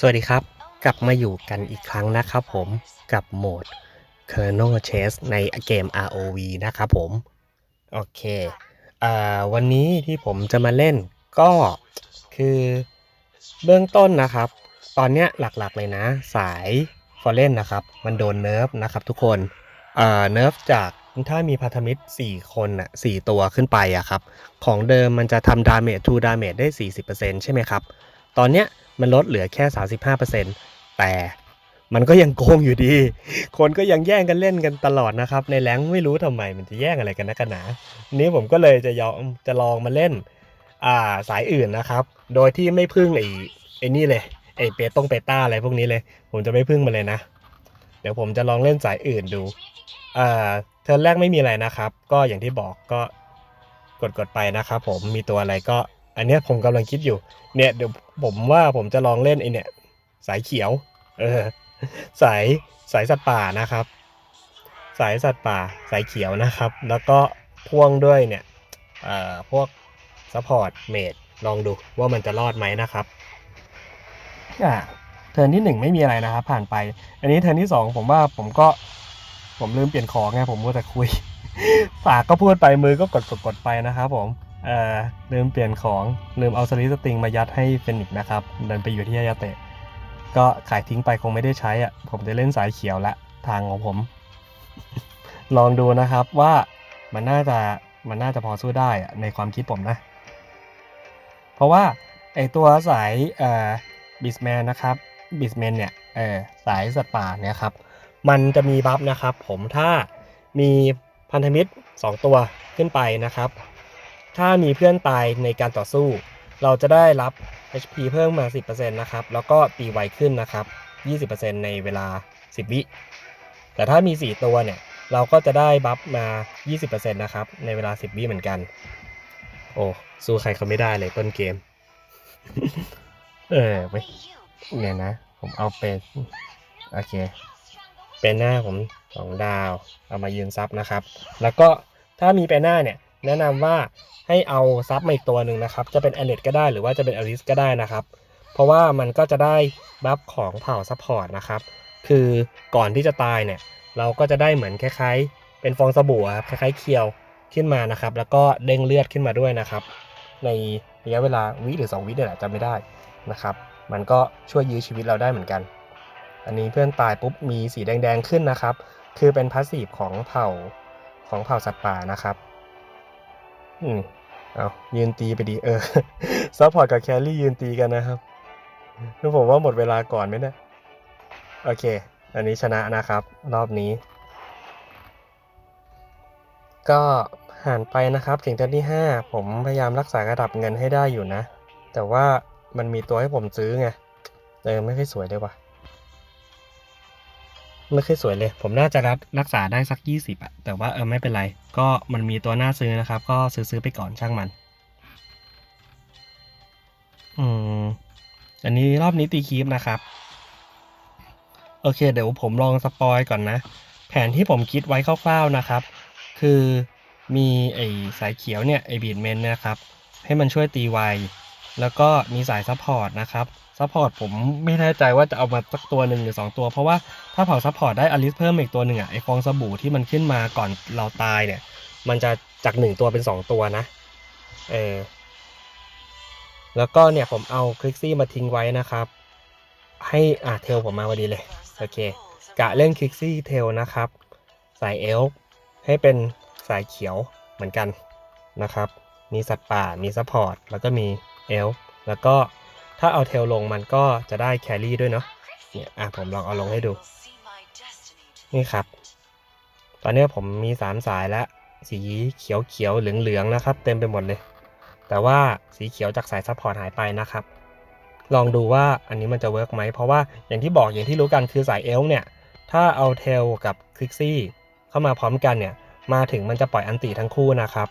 สวัสดีครับ กลับมาอยู่กันอีกครั้งนะครับผมกับโหมด Kernel Chess ในเกม ROV นะครับผม โอเคอ่าวันนี้ที่ผมจะมาเล่นก็คือเบื้องต้นนะครับ ตอนเนี้ยหลักๆเลยนะ สายฟอร์เรนนะครับ มันโดนเนิร์ฟนะครับทุกคนอ่าเนิร์ฟจากถ้ามีพันธมิตร4คนอะ4ตัวขึ้นไปอะครับ ของเดิมมันจะทำดาเมจทูดาเมจได้ 40%ใช่ไหมครับ ตอนเนี้ย มันลดเหลือแค่ 35%แต่มันก็ยังโกงอยู่ดี คนก็ยังแย่งกันเล่นกันตลอดนะครับ ในแรงไม่รู้ทำไมมันจะแย่งอะไรกันนะกันหนานี้ผมก็เลยจะยอมจะลองมาเล่นอ่าสายอื่นนะครับ โดยที่ไม่พึ่งไอ้ไอ้นี่เลยไอ้เปตงเปต้าอะไรพวกนี้เลย ผมจะไม่พึ่งมาเลยนะ เดี๋ยวผมจะลองเล่นสายอื่นดูอ่าเทิร์แรกไม่มีอะไรนะครับ ก็อย่างที่บอกก็กดกดๆไปนะครับ ผมมีตัวอะไรก็ อันเนี้ยผมกำลังคิดอยู่ เนี่ยเดี๋ยวผมว่าผมจะลองเล่นไอเนี่ย สายเขียว เออ สายสายสัตว์ป่านะครับ สายสัตว์ป่า สายเขียวนะครับ แล้วก็พ่วงด้วยเนี่ย เอ่อ พวกซัพพอร์ตเมดลองดูว่ามันจะรอดไหมนะครับ อ่า เทิร์นที่หนึ่งไม่มีอะไรนะครับ ผ่านไป อันนี้เทิร์นที่สองผมว่าผมก็ผมลืมเปลี่ยนของไงผมก็แต่คุย ปากก็พูดไปมือก็กดกดกดไปนะครับผม ลืมเปลี่ยนของลืมเอาสลิสติงมายัดให้เฟนิกซ์นะครับเดินไปอยู่ที่ยายาเตะ ก็ขายทิ้งไปคงไม่ได้ใช้อะผมจะเล่นสายเขียวละทางของผม ลองดูนะครับว่ามันน่าจะมันน่าจะพอสู้ได้อะในความคิดผมนะ เพราะว่าไอตัวสายเอ่อบิสแมนนะครับบิสแมนเนี่ยเออสายสัตว์ป่าเนี่ยครับมันจะมีบัฟนะครับ ผมถ้ามีพันธมิตร 2 ตัวขึ้นไปนะครับ ถ้ามีเพื่อนตายในการต่อสู้ เราจะได้รับ HP เพิ่มมา 10%นะครับ แล้วก็ตีไวขึ้นนะครับ 20%ในเวลา 10 วิ แต่ถ้ามี 4 ตัวเนี่ย เราก็จะได้บัฟมา 20%นะครับ ในเวลา 10 วิเหมือนกัน โอ้ สู้ใครเขาไม่ได้เลยต้นเกม เออไปเนี่ยนะ ผมเอาเป็น โอเค เป็นหน้าผมสองดาว เอามายืนซับนะครับ แล้วก็ถ้ามีเป็นหน้าเนี่ย แนะนำว่าให้เอาซับมาอีกตัวหนึ่งนะครับ จะเป็นแอ n เนตก็ได้หรือว่าจะเป็นอลิสก็ได้นะครับ เพราะว่ามันก็จะได้บัฟของเผ่าซัพพอร์ตนะครับ คือก่อนที่จะตายเนี่ย เราก็จะได้เหมือนคล้ายๆ เป็นฟองสบู่ครับคล้ายๆเคียวขึ้นมานะครับ แล้วก็เด้งเลือดขึ้นมาด้วยนะครับ ในระยะเวลาวิหรือ 2 วิเนี่ยแหละจำไม่ได้นะครับ มันก็ช่วยยื้อชีวิตเราได้เหมือนกัน อันนี้เพื่อนตายปุ๊บมีสีแดงๆขึ้นนะครับ คือเป็นพาสซีฟของเผ่าของเผ่าสัตว์ป่านะครับ อืมเอายืนตีไปดีเออซัพพอร์ตกับแครี่ยืนตีกันนะครับคือผมว่าหมดเวลาก่อนไหมเนี่ยโอเค อันนี้ชนะนะครับ รอบนี้ ก็ผ่านไปนะครับถึงเทิร์นที่ 5 ผมพยายามรักษาระดับเงินให้ได้อยู่นะ แต่ว่ามันมีตัวให้ผมซื้อไงเออไม่ค่อยสวยเลยว่ะ ไม่ค่อยสวยเลย ผมน่าจะรักรักษาได้สัก 20อะแต่ว่าเออไม่เป็นไร ก็มันมีตัวน่าซื้อนะครับ ก็ซื้อซื้อไปก่อนช่างมัน อืม อันนี้รอบนี้ตีคีปนะครับ โอเค เดี๋ยวผมลองสปอยก่อนนะ แผนที่ผมคิดไว้คร่าวๆนะครับ คือมีไอ้สายเขียวเนี่ยไอ้บีดเมนนะครับ ให้มันช่วยตีไว แล้วก็มีสายซัพพอร์ตนะครับซัพพอร์ตผมไม่แน่ใจว่าจะเอามาสักตัวหนึ่งหรือ 2 ตัว เพราะว่าถ้าเผาซัพพอร์ตได้อลิสเพิ่มอีกตัวหนึ่งอะไอฟองสบู่ที่มันขึ้นมาก่อนเราตายเนี่ย มันจะจาก 1 ตัวเป็น 2 ตัวนะเออแล้วก็เนี่ยผมเอาคลิกซี่มาทิ้งไว้นะครับ ให้อ่าเทลผมมาพอดีเลยโอเคกะเล่นคลิกซี่เทลนะครับสายเอลฟ์ให้เป็นสายเขียวเหมือนกันนะครับ มีสัตว์ป่ามีซัพพอร์ตแล้วก็มี เอลแล้วก็ถ้าเอาเทลลงมันก็จะได้แครี่ด้วยเนาะเนี่ยอะผมลองเอาลงให้ดู นี่ครับ ตอนนี้ผมมีสามสายแล้ว สีเขียวเขียวเหลืองเหลืองนะครับ เต็มไปหมดเลย แต่ว่าสีเขียวจากสายซัพพอร์ตหายไปนะครับ ลองดูว่าอันนี้มันจะเวิร์กไหม เพราะว่าอย่างที่บอกอย่างที่รู้กันคือสายเอลเนี่ย ถ้าเอาเทลกับคลิกซี่เข้ามาพร้อมกันเนี่ย มาถึงมันจะปล่อยอันติทั้งคู่นะครับ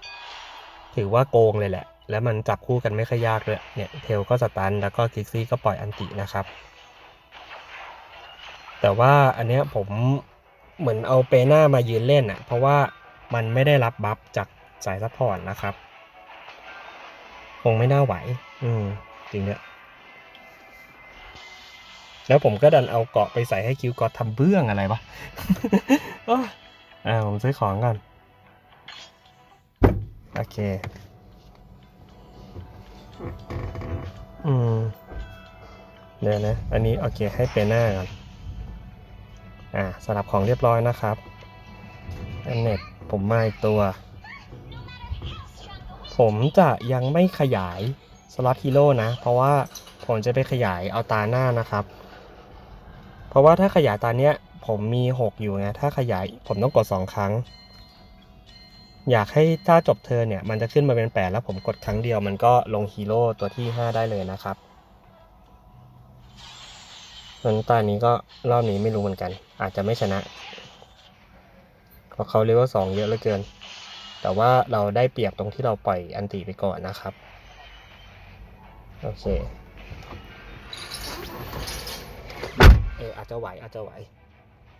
ถือว่าโกงเลยแหละ แล้วมันจับคู่กันไม่ค่อยยากเลยเนี่ยเทลก็สตันแล้วก็คลิกซี่ก็ปล่อยอันตินะครับ แต่ว่าอันเนี้ยผมเหมือนเอาเปหน้ามายืนเล่นอะเพราะว่ามันไม่ได้รับบัฟจากสายซัพพอร์ตนะครับ คงไม่น่าไหว อืมจริงเนี่ยแล้วผมก็ดันเอาเกาะไปใส่ให้คิวกอทำเบื้องอะไรวะอ่าผมซื้อของก่อน โอเค อืมเดี๋ยวนะ อันนี้โอเคให้เป็นหน้าก่อน อ่าสลับของเรียบร้อยนะครับอันเน็ตผมมาอีกตัว ผมจะยังไม่ขยายสล็อตฮีโร่นะ เพราะว่าผมจะไปขยายเอาตาหน้านะครับ เพราะว่าถ้าขยายตาเนี้ย ผมมี 6 อยู่ไง ถ้าขยายผมต้องกด 2 ครั้ง อยากให้ถ้าจบเธอเนี่ยมันจะขึ้นมาเป็น 8 แล้วผมกดครั้งเดียวมันก็ลงฮีโร่ตัวที่ 5 ได้เลยนะครับส่วนตานี้ก็รอบนี้ไม่รู้เหมือนกัน อาจจะไม่ชนะเพราะเขาเลเวลสองเยอะเหลือเกิน แต่ว่าเราได้เปรียบตรงที่เราปล่อยอันติไปก่อนนะครับ โอเค เอออาจจะไหวอาจจะไหว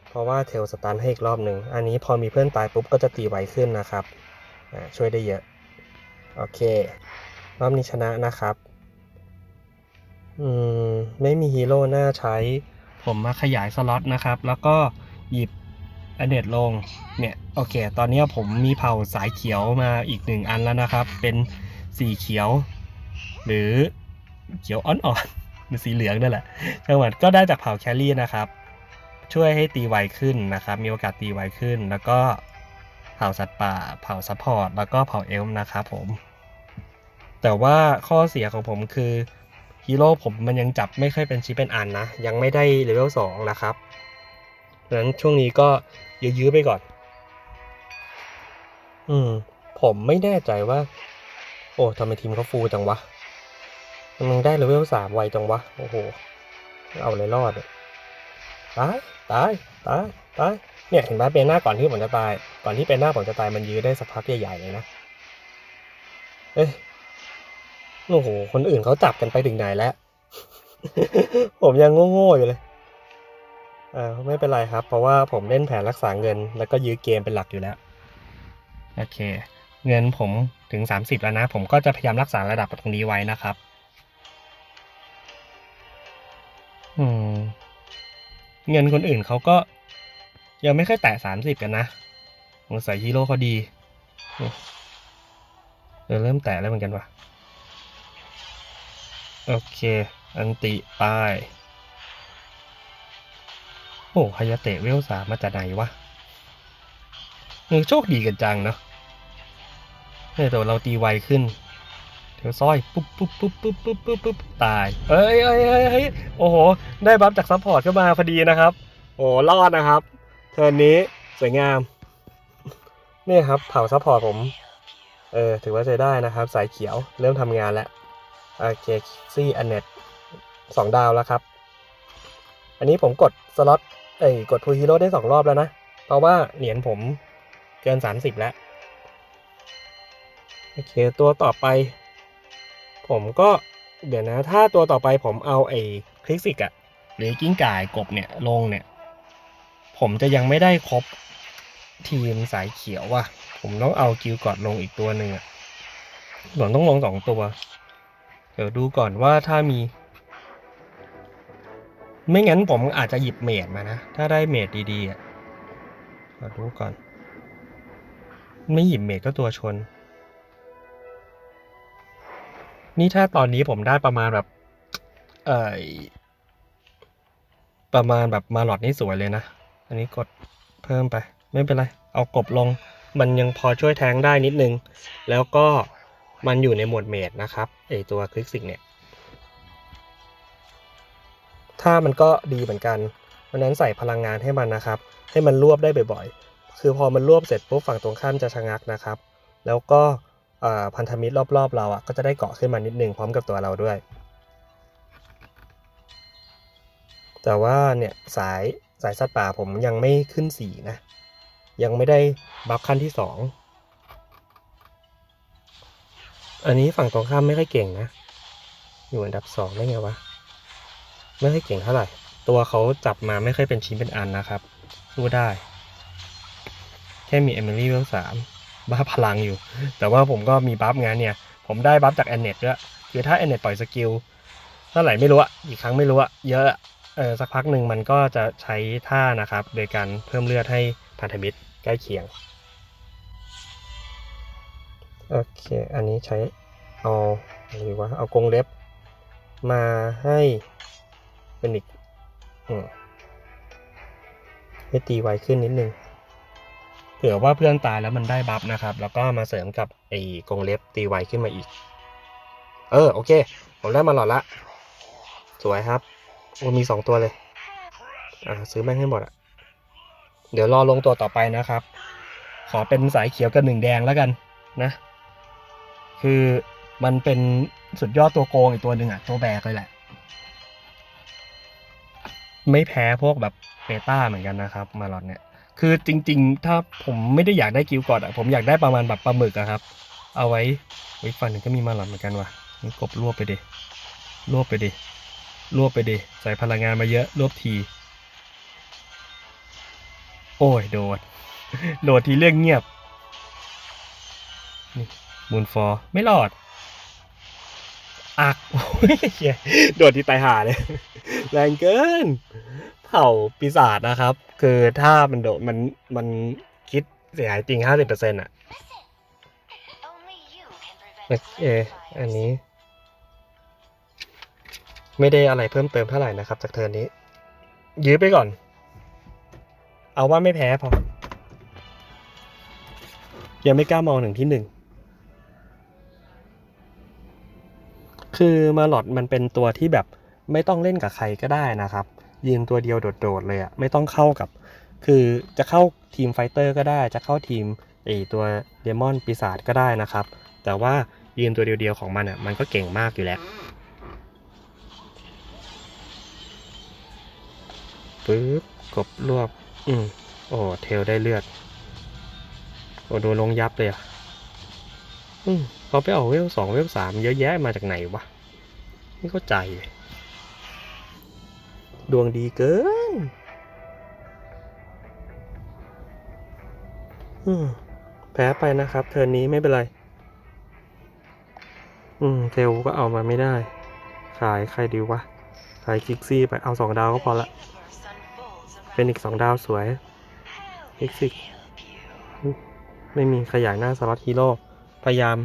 เพราะว่าเทลสตันให้อีกรอบหนึ่ง อันนี้พอมีเพื่อนตายปุ๊บก็จะตีไวขึ้นนะครับ ช่วยได้เยอะ โอเค รอบนี้ชนะนะครับ อืม ไม่มีฮีโร่น่าใช้ ผมมาขยายสล็อตนะครับ แล้วก็หยิบอเนตลง เนี่ย โอเค ตอนนี้ผมมีเผ่าสายเขียวมาอีกหนึ่งอันแล้วนะครับ เป็นสีเขียว หรือเขียวอ่อนๆหรือสีเหลืองนั่นแหละจังหวัดก็ได้จากเผ่าแคลรี่นะครับ ช่วยให้ตีไวขึ้นนะครับ มีโอกาสตีไวขึ้น แล้วก็เผ่าสัตว์ป่า เผ่าซัพพอร์ต แล้วก็เผ่าเอลฟ์นะครับผม แต่ว่าข้อเสียของผมคือฮีโร่ผมมันยังจับไม่ค่อยเป็นชิ้นเป็นอันนะ ยังไม่ได้เลเวลสองนะครับดังนั้นช่วงนี้ก็ยื้อๆไปก่อน อืม ผมไม่แน่ใจว่า โอ้ทำไมทีมเขาฟูจังวะมันได้เลเวลสามไวจังวะ โอ้โห เอาเลยรอดอ ตาย ตาย ตาย ตาย เนี่ยเห็นไหมเป็นหน้าก่อนที่ผมจะตาย ก่อนที่เป็นหน้าผมจะตายมันยื้อได้สักพักใหญ่ๆเลยนะ เอ้ย โอ้โห คนอื่นเขาจับกันไปถึงไหนแล้ว ผมยังโง่ๆอยู่เลยเออไม่เป็นไรครับ เพราะว่าผมเล่นแผนรักษาเงิน แล้วก็ยื้อเกมเป็นหลักอยู่แล้ว โอเค เงินผมถึง 30 แล้วนะ ผมก็จะพยายามรักษาระดับตรงนี้ไว้นะครับ อืม เงินคนอื่นเขาก็ยังไม่ค่อยแตะ30กันนะสงสัยฮีโร่เขาดีเออเริ่มแตะแล้วเหมือนกันวะโอเค อันติไปโอ้ฮายาเตะเวลสามมาจากไหนวะเออโชคดีกันจังเนาะเนี่ยแต่เราตีไวขึ้น เดี๋ยวซอยปุ๊บปุ๊บปุ๊บปุ๊บปุ๊บปุ๊บปุ๊บตายเอ้ยเอ้ยเอ้ยเอ้ยโอ้โห ได้บัฟจากซัพพอร์ตเข้ามาพอดีนะครับ โอ้รอดนะครับ เทิร์นนี้สวยงาม นี่ครับเผาซัพพอร์ตผม เออ ถือว่าใช้ได้นะครับ สายเขียวเริ่มทำงานแล้วโอเคซี่อันเน็ตสองดาวแล้วครับ อันนี้ผมกดสล็อตเอ้ยกดพูฮีโร่ได้สองรอบแล้วนะ เพราะว่าเหรียญผมเกินสามสิบแล้ว โอเค ตัวต่อไป ผมก็เดี๋ยวนะ ถ้าตัวต่อไปผมเอาไอ้คลิกสิกอะหรือกิ้งก่ายกบเนี่ยลงเนี่ย ผมจะยังไม่ได้ครบทีมสายเขียวว่ะ ผมต้องเอากิลกอดลงอีกตัวหนึ่งอะผมต้องลงสองตัว เดี๋ยวดูก่อนว่าถ้ามี ไม่งั้นผมอาจจะหยิบเมดมานะ ถ้าได้เมดดีๆอะมาดูก่อน ไม่หยิบเมดก็ตัวชน นี่ถ้าตอนนี้ผมได้ประมาณแบบ เออประมาณแบบมาหลอดนี่สวยเลยนะ อันนี้กดเพิ่มไป ไม่เป็นไร เอากบลง มันยังพอช่วยแทงได้นิดนึง แล้วก็มันอยู่ในโหมดเมดนะครับไอตัวคลิกสิกเนี่ย ถ้ามันก็ดีเหมือนกันเพราะฉะนั้นใส่พลังงานให้มันนะครับ ให้มันรวบได้บ่อยๆ คือพอมันรวบเสร็จปุ๊บฝั่งตรงข้ามจะชะงักนะครับ แล้วก็ พันธมิตรรอบๆเราอะก็จะได้เกาะขึ้นมานิดนึงพร้อมกับตัวเราด้วย แต่ว่าเนี่ยสายสายสัตว์ป่าผมยังไม่ขึ้นสีนะ ยังไม่ได้บัฟขั้นที่สองอันนี้ฝั่งตรงข้ามไม่ค่อยเก่งนะ อยู่อันดับสองได้ไงวะ ไม่ค่อยเก่งเท่าไหร่ ตัวเขาจับมาไม่ค่อยเป็นชิ้นเป็นอันนะครับ สู้ได้ แค่มีเอมิลี่เวลสาม บ้าพลังอยู่ แต่ว่าผมก็มีบัฟงานเนี่ย ผมได้บัฟจากแอนเน็ตด้วยคือถ้าแอนเน็ตปล่อยสกิลเท่าไหร่ไม่รู้อะอีกครั้งไม่รู้อะเยอะเออสักพักหนึ่งมันก็จะใช้ท่านะครับ โดยการเพิ่มเลือดให้พันธมิตรใกล้เคียง โอเค อันนี้ใช้เอาอะไรดีวะเอากรงเล็บมาให้เป็นอีกอืมให้ตีไวขึ้นนิดนึง เผื่อว่าเพื่อนตายแล้วมันได้บัฟนะครับ แล้วก็มาเสริมกับไอ้กงเล็บตีไวขึ้นมาอีก เออโอเค ผมได้มาหลอดละ สวยครับโอ้มีสองตัวเลย อ่าซื้อแม่งให้หมดอะเดี๋ยวรอลงตัวต่อไปนะครับ ขอเป็นสายเขียวกับหนึ่งแดงแล้วกันนะ คือมันเป็นสุดยอดตัวโกงอีกตัวหนึ่งอะตัวแบกเลยแหละ ไม่แพ้พวกแบบเบต้าเหมือนกันนะครับ มาหลอดเนี่ย คือจริง ๆ ถ้าผมไม่ได้อยากได้กิวกอดอะผมอยากได้ประมาณแบบปลาหมึกอะครับ เอาไว้อีกฝั่งหนึ่งก็มีมาหลอดเหมือนกันว่ะนี่กบรวบไปดิรวบไปดิรวบไปดิใส่พลังงานมาเยอะรวบที โอ้ยโดด โดดทีเรื่องเงียบนี่มูนฟอร์ไม่รอด อักโอ้ยโดดที่ตายหาเลย แรงเกิน เผ่าปีศาจนะครับ คือถ้ามันโดดมันมันคิดเสียหายจริงห้าสิบเปอร์เซ็นต์อะโอเคอันนี้ ไม่ได้อะไรเพิ่มเติมเท่าไหร่นะครับ จากเทิร์นนี้ ยื้อไปก่อน เอาว่าไม่แพ้พอยังไม่กล้ามองหนึ่งที่หนึ่ง คือมาหลอดมันเป็นตัวที่แบบไม่ต้องเล่นกับใครก็ได้นะครับยืนตัวเดียวโดดๆเลยอะไม่ต้องเข้ากับ คือจะเข้าทีมไฟเตอร์ก็ได้ จะเข้าทีมไอตัวเดมอนปีศาจก็ได้นะครับ แต่ว่ายืนตัวเดียวๆของมันอะมันก็เก่งมากอยู่แล้วปึ๊บกบรวบ อืมโอ้เทลได้เลือด โอ้โดนลงยับเลยอะ อืม เขาไปเอาเวลสองเวลสามเยอะแยะมาจากไหนวะ ไม่เข้าใจเลยดวงดีเกินอืมแพ้ไปนะครับ เทิร์นนี้ไม่เป็นไร อืมเทลก็เอามาไม่ได้ ขายใครดีวะ ขายคิกซี่ไปเอาสองดาวก็พอละเป็นอีกสองดาวสวยคิกซี่ไม่มีขยายหน้าสล็อตฮีโร่พยายาม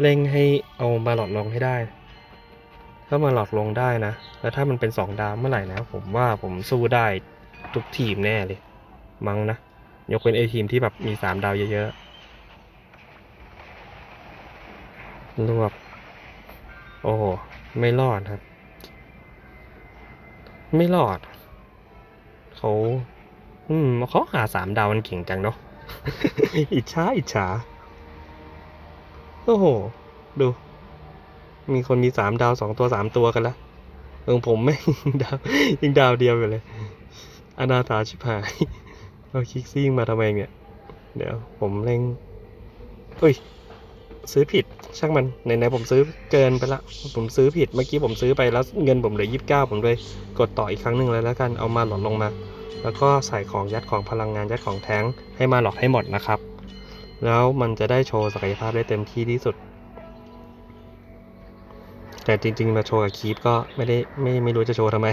เร่งให้เอามาหลอดลงให้ได้ ถ้ามาหลอดลงได้นะ แล้วถ้ามันเป็นสองดาวเมื่อไหร่นะ ผมว่าผมสู้ได้ทุกทีมแน่เลย มั้งนะ ยกเป็นไอทีมที่แบบมีสามดาวเยอะๆ รวบ โอ้โห ไม่รอดครับ ไม่รอด เขา อืมเขาหาสามดาวมันเก่งจังเนาะ อิจฉา อิจฉา โอ้โห ดู มีคนมีสามดาวสองตัวสามตัวกันละเออผมไม่ดาวยิงดาวเดียวอยู่เลย อนาถาชิบหายเอาคลิกซิ่งมาทำไมเนี่ย เดี๋ยวผมเร่งเฮ้ย ซื้อผิด ช่างมัน ไหนๆผมซื้อเกินไปละ ผมซื้อผิด เมื่อกี้ผมซื้อไปแล้วเงินผมเหลือยี่สิบเก้าผมเลย กดต่ออีกครั้งหนึ่งเลยแล้วกัน เอามาหลอดลงมา แล้วก็ใส่ของยัดของพลังงานยัดของแท้งให้มาหลอกให้หมดนะครับ แล้วมันจะได้โชว์ศักยภาพได้เต็มที่ที่สุด แต่จริง ๆ มาโชว์กับคีปก็ไม่ได้ไม่ไม่รู้จะโชว์ทำไม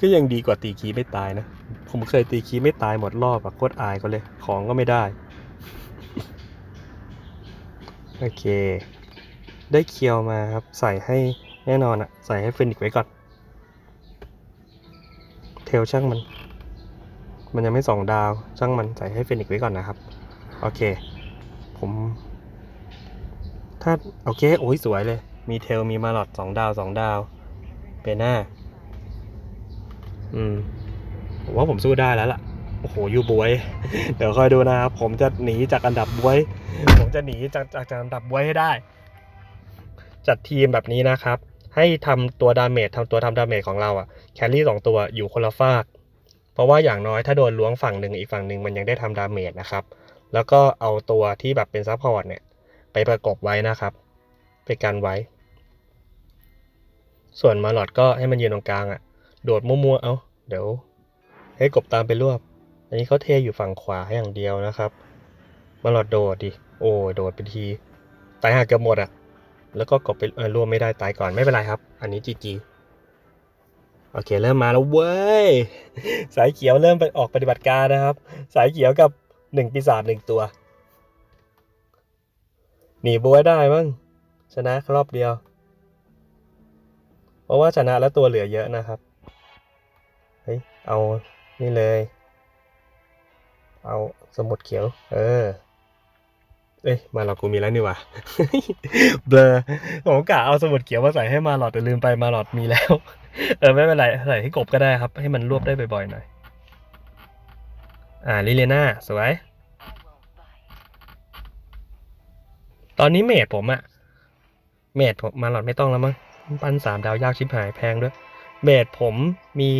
ก็ยังดีกว่าตีคีปไม่ตายนะ ผมเคยตีคีปไม่ตายหมดรอบอะโคตรอายก็เลย ของก็ไม่ได้ โอเค ได้เคียวมาครับ ใส่ให้แน่นอนอะใส่ให้ฟินิกไว้ก่อน เทลช่างมัน มันยังไม่สองดาวช่างมันใส่ให้ฟินิกซ์ไว้ก่อนนะครับ โอเค ผม ถ้า โอเค โอ้ยสวยเลย มีเทล มีมาลอดสองดาวสองดาวเป็นหน้า อืมผมว่าผมสู้ได้แล้วล่ะ โอ้โหยูบวย เดี๋ยวคอยดูนะครับ ผมจะหนีจากอันดับบวย ผมจะหนีจากจากจากอันดับบวยให้ได้ จัดทีมแบบนี้นะครับ ให้ทำตัวดาเมจทำตัวทำดาเมจของเราอะแครี่สองตัวอยู่คนละฝาก เพราะว่าอย่างน้อยถ้าโดนล้วงฝั่งหนึ่งอีกฝั่งหนึ่งมันยังได้ทำดาเมจนะครับ แล้วก็เอาตัวที่แบบเป็นซัพพอร์ตเนี่ยไปประกบไว้นะครับ ไปกันไว้ ส่วนมาหลอดก็ให้มันยืนตรงกลางอะโดดมั่วๆเอาเดี๋ยว ให้กบตามไปรวบ อันนี้เขาเทอยู่ฝั่งขวาอย่างเดียวนะครับ มาหลอดโดดดิ โอ้โดดไปที ตายหักเกือบหมดอะแล้วก็กดไปรวมไม่ได้ตายก่อนไม่เป็นไรครับ อันนี้จีจี โอเค เริ่มมาแล้วเว้ย สายเขียวเริ่มไปออกปฏิบัติการนะครับ สายเขียวกับหนึ่งปีศาจหนึ่งตัว หนีบวยได้มั้งชนะรอบเดียว เพราะว่าชนะแล้วตัวเหลือเยอะนะครับ เฮ้ย เอานี่เลย เอาสมุดเขียว เออเอ้ยมาหลอดกูมีแล้วนี่ว่าเบลอผมกะเอาสมุดเขียวมาใส่ให้มาหลอดแต่ลืมไปมาหลอดมีแล้ว เออไม่เป็นไรใส่ให้กบก็ได้ครับ ให้มันรวบได้บ่อยๆหน่อย อ่าลิเลน่าสวย ตอนนี้เมดผมอะเมดผมมาหลอดไม่ต้องแล้วมั้งปั้นสามดาวยากชิบหายแพงด้วย เมดผมมี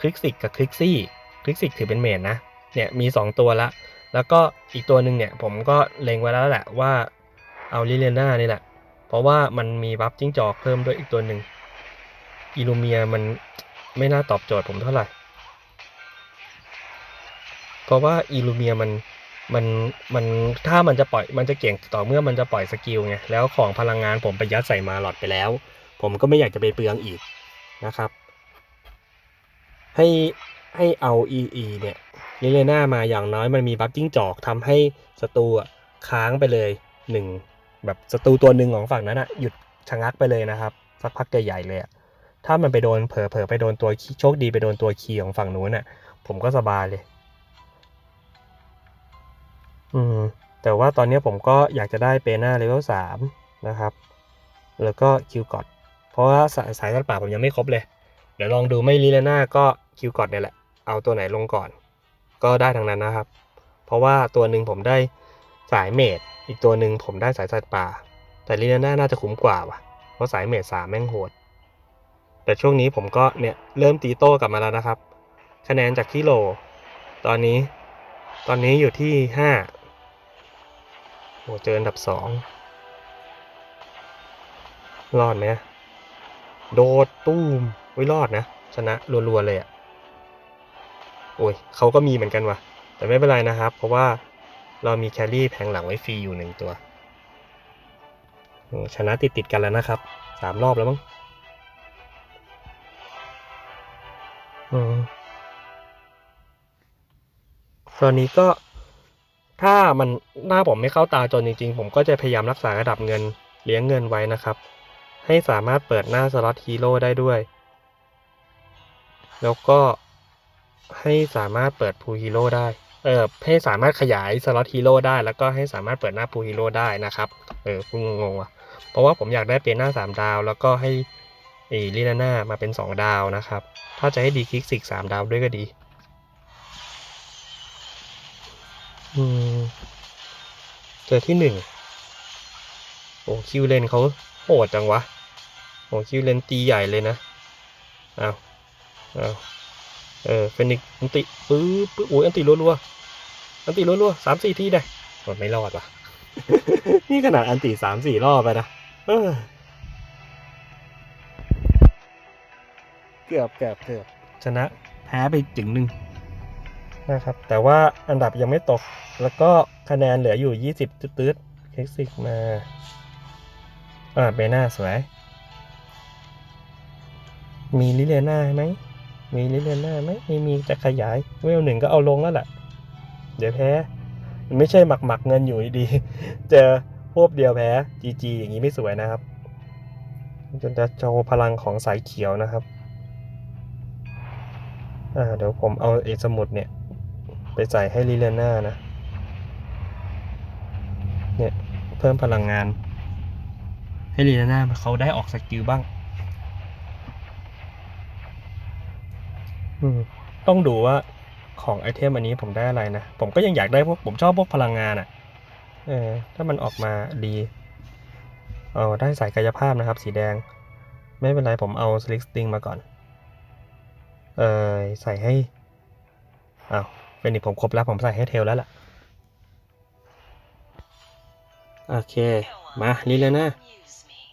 คลิกซิกกับคลิกซี่คลิกซิกถือเป็นเมดนะ เนี่ยมีสองตัวละ แล้วก็อีกตัวหนึ่งเนี่ย ผมก็เล็งไว้แล้วแหละว่าเอาลิเลน่านี่แหละ เพราะว่ามันมีบัฟจิ้งจอกเพิ่มด้วยอีกตัวหนึ่ง อิลูเมียมันไม่น่าตอบโจทย์ผมเท่าไหร่ เพราะว่าอิลูเมียมันมันมันถ้ามันจะปล่อยมันจะเก่งต่อเมื่อมันจะปล่อยสกิลไงแล้วของพลังงานผมไปยัดใส่มาหลอดไปแล้ว ผมก็ไม่อยากจะไปเปลืองอีกนะครับ ให้ให้เอา EE เนี่ยลิเลน่ามาอย่างน้อยมันมีบัฟจิ้งจอกทำให้ศัตรูค้างไปเลยหนึ่งแบบศัตรูตัวหนึ่งของฝั่งนั้นอะหยุดชะงักไปเลยนะครับ สักพักใหญ่ๆเลยอะ ถ้ามันไปโดนเผลอๆไปโดนตัวโชคดีไปโดนตัวคีย์ของฝั่งนู้นอะผมก็สบายเลย อืม แต่ว่าตอนนี้ผมก็อยากจะได้เปน่าเลเวลสามนะครับ แล้วก็คิวกอดเพราะว่าสายสายสัตว์ป่าผมยังไม่ครบเลย เดี๋ยวลองดูไม่ลีเลน่าก็คิวกอดเนี่ยแหละ เอาตัวไหนลงก่อน ก็ได้ทั้งนั้นนะครับ เพราะว่าตัวหนึ่งผมได้สายเมดอีกตัวหนึ่งผมได้สายสัตว์ป่า แต่ลีเลน่าน่าจะคุ้มกว่าว่ะ เพราะสายเมดสามแม่งโหด แต่ช่วงนี้ผมก็เนี่ยเริ่มตีโต้กลับมาแล้วนะครับ คะแนนจากที่โล ตอนนี้ ตอนนี้อยู่ที่ห้าโหเจออันดับสองรอดไหมโดดตู้มไว้รอดนะ ชนะรัวๆเลยอะ่ะ โอ้ยเขาก็มีเหมือนกันว่ะแต่ไม่เป็นไรนะครับ เพราะว่าเรามีแครี่แผงหลังไว้ฟรีอยู่หนึ่งตัวอืมชนะติดๆกันแล้วนะครับสามรอบแล้วมั้ง ตอนนี้ก็ถ้ามันหน้าผมไม่เข้าตาจนจริงๆ ผมก็จะพยายามรักษาระดับเงินเลี้ยงเงินไว้นะครับ ให้สามารถเปิดหน้าสล็อตฮีโร่ได้ด้วย แล้วก็ให้สามารถเปิดพูฮีโร่ได้เออให้สามารถขยายสล็อตฮีโร่ได้ แล้วก็ให้สามารถเปิดหน้าพูฮีโร่ได้นะครับ เออคุณงงว่ะ เพราะว่าผมอยากได้เป็นหน้าสามดาว แล้วก็ให้ไอ้ลินาน่ามาเป็นสองดาวนะครับ ถ้าจะให้ดีคลิกสิกสามดาวด้วยก็ดี อืม เจอที่หนึ่งโอ้คิวเลนเขาโหดจังวะโอ้คิวเลนตีใหญ่เลยนะอ้าวอ้าวเออเฟนิกอันติปื๊บปื๊บโอ้ยอันติรัวๆอันติรัวๆสามสี่ทีได้โอ้ยไม่รอดว่ะ นี่ขนาดอันติสามสี่รอบไปนะเออ กือบเกือบเกือบชนะแพ้ไปจึงหนึ่งนะครับ แต่ว่าอันดับยังไม่ตก แล้วก็คะแนนเหลืออยู่ 20ตืดๆเค็กซิกมา อ่าเบน่าสวย มีลิเลน่าไหม มีลิเลน่าไหมไม่มีจะขยาย เวลหนึ่งก็เอาลงแล้วแหละ เดี๋ยวแพ้มันไม่ใช่หมักหมักๆเงินอยู่ดีๆเจอพวบเดียวแพ้ GG อย่างนี้ไม่สวยนะครับจนจะโชว์พลังของสายเขียวนะครับ อ่าเดี๋ยวผมเอาเอกสมุดเนี่ย ไปใส่ให้ลิเลน่านะ เนี่ยเพิ่มพลังงาน ให้ลิเลน่าเขาได้ออกสกิลบ้างต้องดูว่าของไอเทมอันนี้ผมได้อะไรนะ ผมก็ยังอยากได้พวกผมชอบพวกพลังงานอะ่ะ เออ ถ้ามันออกมาดีเอาได้สายกายภาพนะครับ สีแดง ไม่เป็นไรผมเอาสลิกสติงมาก่อน เออใส่ให้อ้าวเป็นอีกผมครบแล้วผมใส่ให้เทลแล้วล่ะ โอเค มาลิเลน่า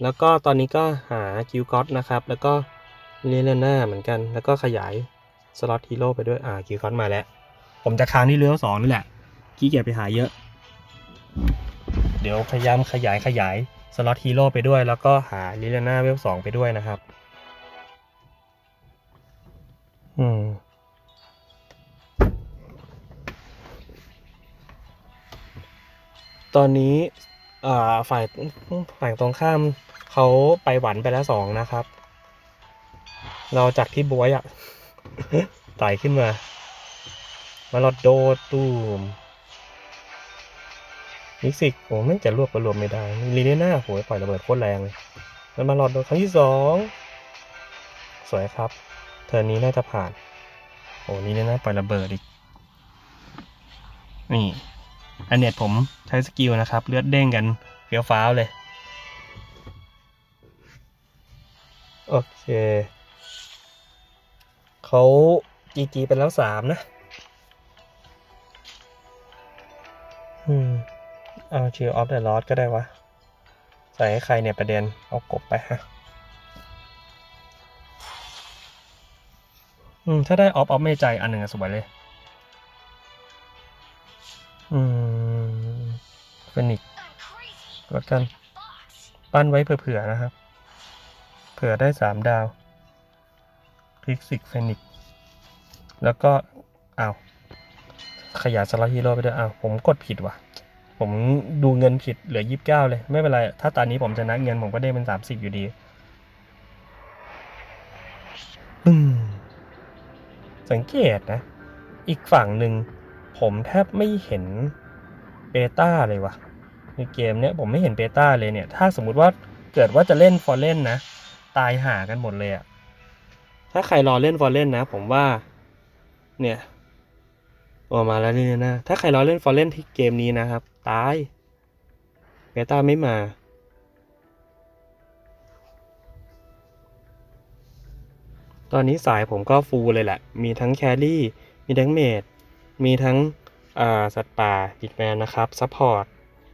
แล้วก็ตอนนี้ก็หาคิวก็อตนะครับ แล้วก็ลิเลน่าเหมือนกัน แล้วก็ขยายสล็อตฮีโร่ไปด้วย อ่าคิวก็อตมาแล้ว ผมจะค้างที่เรือสองนี่แหละขี้เกียจไปหาเยอะ เดี๋ยวพยายามขยายขยายสล็อตฮีโร่ไปด้วย แล้วก็หาลิเลน่าเวลสองไปด้วยนะครับ อืมตอนนี้อ่าฝ่ายฝ่ายตรงข้ามเขาไปหวันไปแล้วสองนะครับ เราจากที่บวยอะไต่ขึ้นมา มาลอดโดตูมมิกซิกโอ้ไม่จะรวบก็รวมไม่ได้ลีเนน่าโหยปล่อยระเบิดโคตรแรงเลย มันมาลอดโดดครั้งที่สอง สวยครับ เทอร์นนี้น่าจะผ่าน โอ้ลีเนน่าปล่อยระเบิดอีก นี่ อันเน็ตผมใช้สกิลนะครับ เลือดเด้งกันเฟี้ยวฟ้าวเลย โอเค เขาจีจีเป็นแล้วสามนะ อืม เอาชิลออฟเดอะลอสก็ได้วะ ใส่ให้ใครเนี่ยประเด็น เอากบไปฮะ อืมถ้าได้ออฟออฟเมใจอันหนึ่งสวยเลย อืมเฟนิกแล้วกัน ปั้นไว้เผื่อๆนะครับ เผื่อได้สามดาวคลิกสิกเฟนิกแล้วก็อ้าวขยายสล็อตฮีโร่ไปด้วยอ้าวผมกดผิดว่ะ ผมดูเงินผิดเหลือยี่สิบเก้าเลย ไม่เป็นไร ถ้าตอนนี้ผมชนะเงินผมก็ได้เป็นสามสิบอยู่ดีอืม สังเกตนะ อีกฝั่งหนึ่งผมแทบไม่เห็นเบต้าเลยวะในเกมเนี้ยผมไม่เห็นเบต้าเลยเนี่ย ถ้าสมมุติว่าเกิดว่าจะเล่นฟอร์เล่นนะ ตายหากันหมดเลยอะถ้าใครรอเล่นฟอร์เล่นนะ ผมว่า เนี่ยออกมาแล้วนี่นะ ถ้าใครรอเล่นฟอร์เล่นที่เกมนี้นะครับ ตายเบต้าไม่มา ตอนนี้สายผมก็ฟูลเลยแหละ มีทั้งแครี่ มีทั้งเมด มีทั้งสัตว์ป่าปิดแมนนะครับ ซัพพอร์ต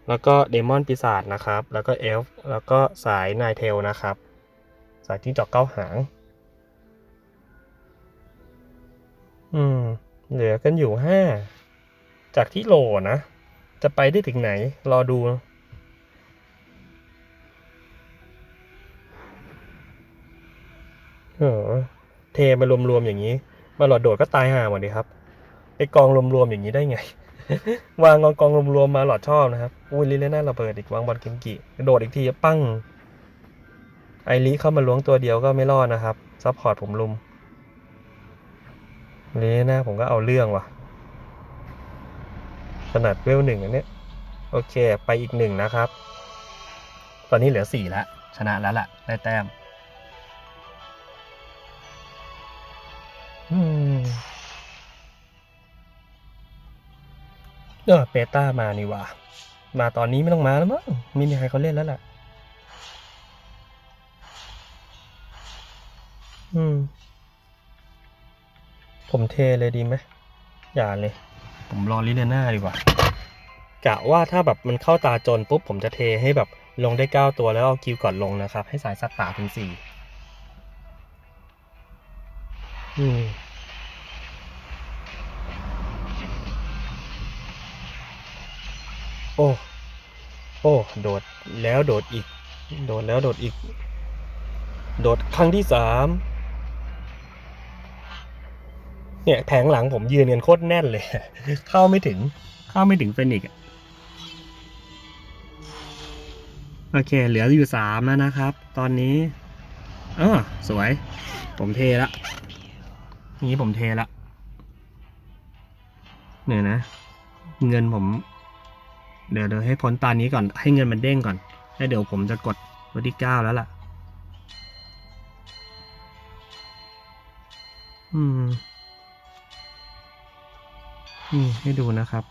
แล้วก็เดมอนปีศาจนะครับ แล้วก็เอลฟ์ แล้วก็สายนายเทลนะครับ สายที่จอกเก้าหาง อืม เหลือกันอยู่ห้า จากที่โหลนะ จะไปได้ถึงไหน รอดูเออ เทมารวมๆอย่างนี้ มาหลอดโดดก็ตายห่าหมดดิครับไปกองรวมๆอย่างนี้ได้ไง วางกองกองรวมๆมาหลอดชอบนะครับอุ้ยลิเลน่าระเบิดอีกวางบอลเกมกิโดดอีกทีปั้งไอริเข้ามาล้วงตัวเดียวก็ไม่รอดนะครับซัพพอร์ตผมลุมลิเลน่าผมก็เอาเรื่องว่ะขนาดเวลหนึ่งอันเนี้ยโอเค ไปอีกหนึ่งนะครับ ตอนนี้เหลือสี่แล้วชนะแล้วล่ะ ได้แต้ม เออเปต้ามานี่หว่า มาตอนนี้ไม่ต้องมาแล้วมั้งไม่มีใครเขาเล่นแล้วแหละอืม ผมเทเลยดีไหมอย่าเลย ผมรอลิเลน่าดีกว่ากะว่าถ้าแบบมันเข้าตาจนปุ๊บ ผมจะเทให้แบบลงได้เก้าตัวแล้วเอาคิวก่อนลงนะครับ ให้สายสักตาเป็นสี่อืม โอ้ โอ้ โดดแล้วโดดอีก โดดแล้วโดดอีก โดดครั้งที่สาม เนี่ยแผงหลังผมยืนกันโคตรแน่นเลย เข้าไม่ถึง เข้าไม่ถึงเฟนิกซ์โอเค เหลืออยู่สามแล้วนะครับ ตอนนี้ เออ สวย ผมเทละนี้ผมเทละเนี่ยนะ เงินผม เดี๋ยวเดี๋ยวให้พ้นตานี้ก่อน ให้เงินมันเด้งก่อน แล้วเดี๋ยวผมจะกดตัวที่เก้าแล้วล่ะ อืม นี่ให้ดูนะครับ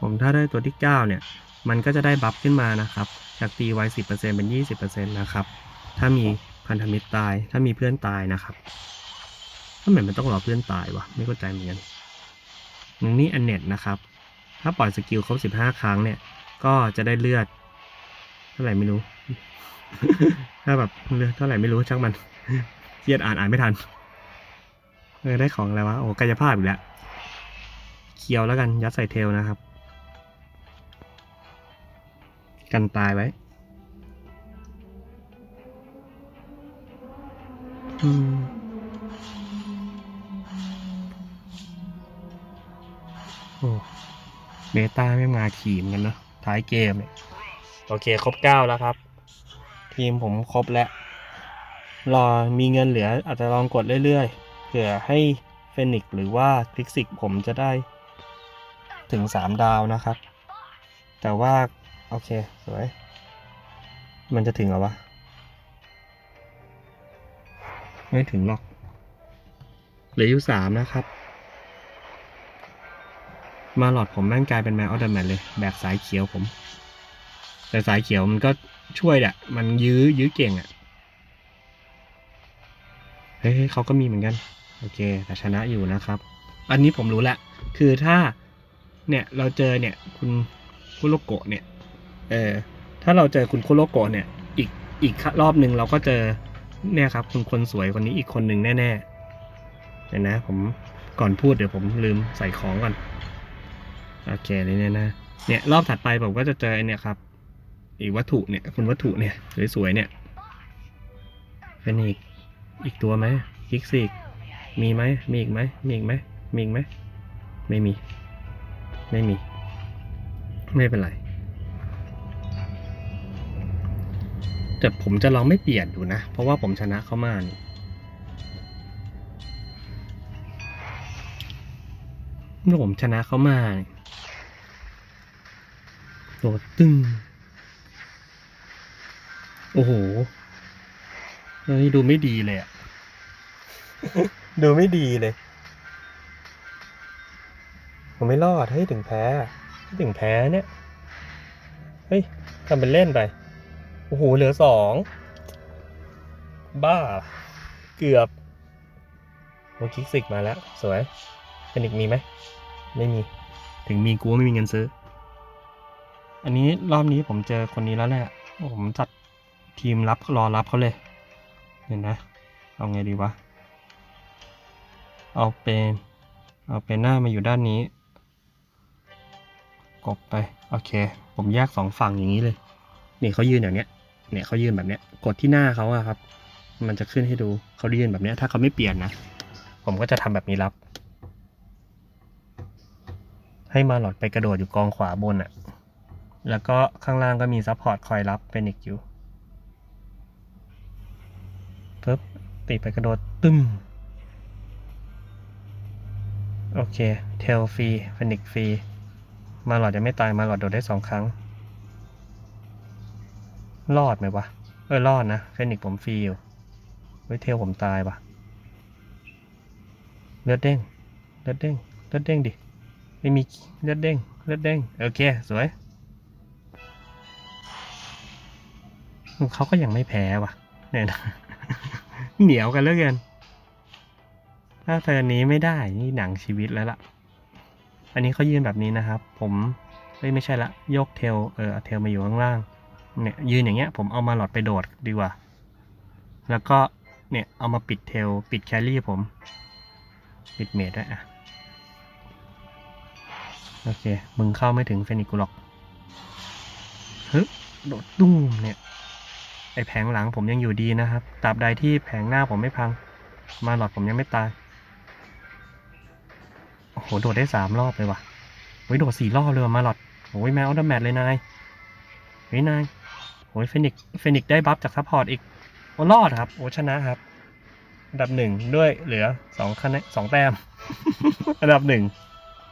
ผมถ้าได้ตัวที่เก้าเนี่ย มันก็จะได้บัฟขึ้นมานะครับ จากตีไว้สิบเปอร์เซ็นเป็นยี่สิบเปอร์เซ็นตนะครับ ถ้ามีพันธมิตรตาย ถ้ามีเพื่อนตายนะครับทำไมมันต้องรอเพื่อนตาย วะ ไม่เข้าใจเหมือนกันหนึ่งนี่อันเน็ตนะครับ ถ้าปล่อยสกิลครบสิบห้าครั้งเนี่ย ก็จะได้เลือด เท่าไหร่ไม่รู้ ถ้าแบบเลือดเท่าไหร่ไม่รู้ช่างมันเครียดอ่านอ่านไม่ทัน เออได้ของอะไรวะ โอ้กายภาพอีกแล้วเคียวแล้วกันยัดใส่เทลนะครับ กันตายไว้อืม เบต้าไม่มาขี่เหมอนกันเนอะท้ายเกมเนี่ยโอเค ครบเก้าแล้วครับ ทีมผมครบแล้ว รอมีเงินเหลืออาจจะลองกดเรื่อยๆ เผื่อให้เฟนิกซ์หรือว่าคลิกซิกผมจะได้ถึง 3 ดาวนะครับ แต่ว่า โอเค สวย มันจะถึงเหรอวะ ไม่ถึงหรอก เหลืออยู่สามนะครับ มาหลอดผมแม่งกลายเป็นแมวออเดอร์แมนเลย แบกสายเขียวผม แต่สายเขียวมันก็ช่วยแหละมันยื้อยื้อเก่งอะ่ะ เฮ้ยเขาก็มีเหมือนกัน โอเค แต่ชนะอยู่นะครับ อันนี้ผมรู้แล้วคือถ้าเนี่ยเราเจอเนี่ยคุณคุโรโกะเนี่ย เออ ถ้าเราเจอคุณคุโรโกะเนี่ย อีกอีกรอบหนึ่งเราก็เจอเนี่ยครับคุณคนสวยคนนี้อีกคนหนึ่งแน่ๆเดี๋ยวนะ ผมก่อนพูดเดี๋ยวผมลืมใส่ของก่อน โอเคเลยเนี่ยนะ เนี่ยรอบถัดไปผมก็จะเจอเนี่ยครับ อีกวัตถุเนี่ยคุณวัตถุเนี่ยสวยๆเนี่ยเป็นอีกอีกตัวไหมคิกซิกมีไหมมีอีกไหมมีอีกไหมมีอีกไหมไม่มี ไม่มี ไม่เป็นไร แต่ผมจะลองไม่เปลี่ยนดูนะ เพราะว่าผมชนะเขามานี่เมื่อผมชนะเขามานี่ โดดตึ้ง โอ้โหเฮ้ยดูไม่ดีเลยอะดูไม่ดีเลย ผมไม่รอดให้ยถึงแพ้ให้ถึงแพ้เนี่ย เฮ้ยทำเป็นเล่นไป โอ้โห เหลือสอง บ้า เกือบโอคิกซิกมาแล้ว สวยเป็นอีกมีไหม ไม่มี ถึงมีกูไม่มีเงินซื้อ อันนี้รอบนี้ผมเจอคนนี้แล้วแหละผมจัดทีมรับรอรับเขาเลย เห็นนะ เอาไงดีวะ เอาเป็นเอาเป็นหน้ามาอยู่ด้านนี้ กบไป โอเค ผมแยกสองฝั่งอย่างนี้เลย นี่เขายืนอย่างเนี้ย เนี่ยเขายืนแบบเนี้ย กดที่หน้าเขาอะครับ มันจะขึ้นให้ดูเขายืนแบบเนี้ย ถ้าเขาไม่เปลี่ยนนะ ผมก็จะทำแบบนี้รับ ให้มาหลอดไปกระโดดอยู่กองขวาบนอะ แล้วก็ข้างล่างก็มีซัพพอร์ตคอยรับเป็นอีกอยู่ปึ๊บติดไปกระโดดตึ้ม โอเค เทลฟรีเฟนิกฟรี มาหลอดจะไม่ตายมาหลอดโดดได้สองครั้ง รอดไหมวะ เออ รอดนะเฟนิกผมฟรีอยู่เฮ้ยเทลผมตายปะเลือดเด้งเลือดเด้งเลือดเด้งดิ ไม่มีเลือดเด้งเลือดเด้ง โอเค สวย เขาก็ยังไม่แพ้ว่ะเนี่ยนะเหนียวกันเหลือเกินถ้าเธอนี้ไม่ได้นี่หนังชีวิตแล้วล่ะ อันนี้เขายืนแบบนี้นะครับ ผมเอ้ยไม่ใช่ละยกเทลเออเอเทลมาอยู่ข้างล่างเนี่ยยืนอย่างเงี้ย ผมเอามาหลอดไปโดดดีกว่า แล้วก็เนี่ยเอามาปิดเทลปิดแครี่ผม ปิดเมดด้วยอะโอเค มึงเข้าไม่ถึงเฟนิกุหรอกเฮึบโดดตุ้มเนี่ย ไอแผงหลังผมยังอยู่ดีนะครับตราบใดที่แผงหน้าผมไม่พัง มาหลอดผมยังไม่ตาย โอ้โห โดดได้สามรอบเลยว่ะเฮ้ยโดดสี่รอบเลยมาหลอดโอ้ยแมวอัลเดอร์แมทเลยนายเฮ้ยนายโอ้ยเฟนิกเฟนิกได้บัฟจากซัพพอร์ตอีกโอ้รอดครับ โอ้ชนะครับอันดับหนึ่งด้วยเหลือสองคะแนนสองแต้ม อันดับหนึ่ง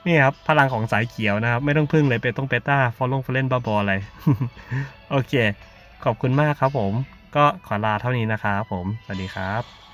นี่ครับ พลังของสายเขียวนะครับ ไม่ต้องพึ่งเลยเปต้องเปต้าฟอลลงฟอลเลนบ้าบออะไร โอเค ขอบคุณมากครับผม ก็ขอลาเท่านี้นะครับผม สวัสดีครับ